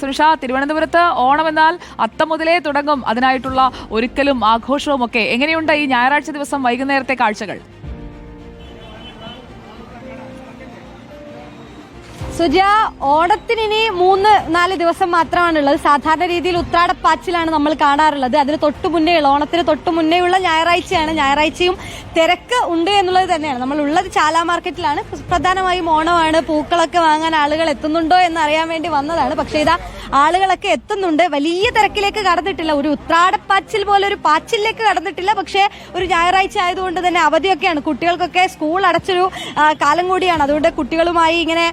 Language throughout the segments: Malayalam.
സുനിഷ തിരുവനന്തപുരത്ത് ഓണം എന്നാൽ അത്തം മുതലേ തുടങ്ങും. അതിനായിട്ടുള്ള ഒരുക്കലും ആഘോഷവും ഒക്കെ എങ്ങനെയുണ്ട് ഈ ഞായറാഴ്ച ദിവസം വൈകുന്നേരത്തെ കാഴ്ചകൾ? സുജ ഓണത്തിന് ഇനി മൂന്ന് നാല് ദിവസം മാത്രമാണുള്ളത്. സാധാരണ രീതിയിൽ ഉത്രാടപ്പാച്ചിലാണ് നമ്മൾ കാണാറുള്ളത്. അതിന് തൊട്ട് മുന്നേയുള്ള ഓണത്തിന് തൊട്ട് മുന്നേയുള്ള ഞായറാഴ്ചയാണ്. ഞായറാഴ്ചയും തിരക്ക് ഉണ്ട് എന്നുള്ളത് തന്നെയാണ്. നമ്മൾ ഉള്ളത് ചാല മാർക്കറ്റിലാണ്. പ്രധാനമായും ഓണമാണ്. പൂക്കളൊക്കെ വാങ്ങാൻ ആളുകൾ എത്തുന്നുണ്ടോ എന്ന് അറിയാൻ വേണ്ടി വന്നതാണ്. പക്ഷേ ഇതാ ആളുകളൊക്കെ എത്തുന്നുണ്ട്. വലിയ തിരക്കിലേക്ക് കടന്നിട്ടില്ല. ഒരു ഉത്രാടപ്പാച്ചിൽ പോലെ ഒരു പാച്ചിലേക്ക് കടന്നിട്ടില്ല. പക്ഷേ ഒരു ഞായറാഴ്ച ആയതുകൊണ്ട് തന്നെ അവധിയൊക്കെയാണ്. കുട്ടികൾക്കൊക്കെ സ്കൂൾ അടച്ചൊരു കാലം കൂടിയാണ്. അതുകൊണ്ട് കുട്ടികളുമായി ഇങ്ങനെ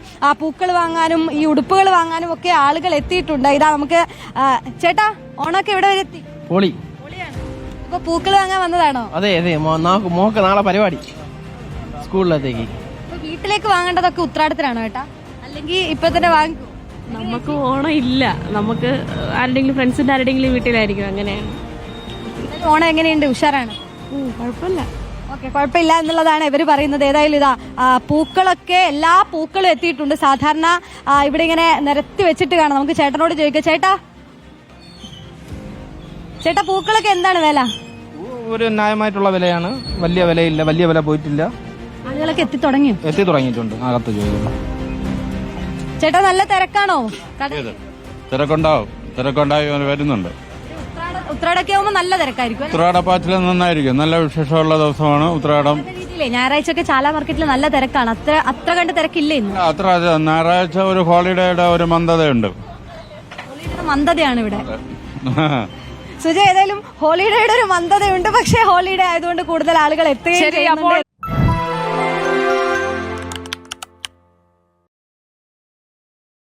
പൂക്കൾ വാങ്ങാനും ഈ ഉടുപ്പുകൾ വാങ്ങാനും ഒക്കെ ആളുകൾ എത്തിയിട്ടുണ്ട്. ഇതാ നമുക്ക് ചേട്ടാ ഓണൊക്കെ ഇവിടെ വരെ എത്തി? പൊളി. ഇപ്പൊ പൂക്കൾ വാങ്ങാൻ വന്നതാണോ? അതെ അതെ മോക്ക് നാളെ പരിപാടി. സ്കൂളിലത്തേക്ക്. ഇപ്പൊ വീട്ടിലേക്ക് വാങ്ങേണ്ടതൊക്കെ ഉത്രാടത്തിലാണോ ചേട്ടാ അല്ലെങ്കിൽ ഇപ്പൊ തന്നെ വാങ്ങിക്കൂ നമുക്ക് ഓണം ഇല്ല. നമുക്ക് ആരുടെങ്കിലും ഫ്രണ്ട്സിന്റെ ആരുടെങ്കിലും വീട്ടിലായിരിക്കും. അങ്ങനെയാണ്. ഓണം എങ്ങനെയുണ്ട്? ഉഷാറാണ്. കുഴപ്പമില്ല. ഓക്കെ കുഴപ്പമില്ല എന്നുള്ളതാണ് ഇവർ പറയുന്നത്. ഏതായാലും ഇതാ പൂക്കളൊക്കെ എല്ലാ പൂക്കളും എത്തിയിട്ടുണ്ട്. സാധാരണ ഇവിടെ ഇങ്ങനെ നിരത്തി വെച്ചിട്ട് കാണാം. നമുക്ക് ചേട്ടനോട് ചോദിക്കാം. ചേട്ടാ? ചേട്ടാ പൂക്കളൊക്കെ എന്താണ് വില? ഒരു ന്യായമായിട്ടുള്ള വിലയാണ്. വലിയ വിലയില്ല. വലിയ വില പോയിട്ടില്ല. ആളുകളൊക്കെ എത്തി തുടങ്ങി. എത്തി തുടങ്ങിയിട്ടുണ്ട്. അകത്ത് ചേട്ടാ നല്ല തിരക്കാണോ? കട- തിരക്കുണ്ടാവും. തിരക്കുണ്ടായി വരുന്നുണ്ട്. ഉത്രാടൊക്കെ ആവുമ്പോ നല്ല തിരക്കായിരിക്കും? ഉത്രാടപ്പാച്ചിൽ നന്നായിരിക്കും. നല്ല വിശേഷമുള്ള ദിവസമാണ് ഉത്രാടം. ഞായറാഴ്ച ഒക്കെ ചാല മാർക്കറ്റിൽ നല്ല തിരക്കാണ്. അത്ര അത്ര കണ്ട് തിരക്കില്ല ഇന്ന്? അത്ര ഞായറാഴ്ച ഒരു ഹോളിഡേയുടെ ഒരു മന്ദതയുണ്ട്. മന്ദതയാണ് ഇവിടെ. സുജ ഏതായാലും ഹോളിഡേയുടെ ഒരു മന്ദതയുണ്ട്. പക്ഷേ ഹോളിഡേ ആയതുകൊണ്ട് കൂടുതൽ ആളുകൾ എത്തുകയും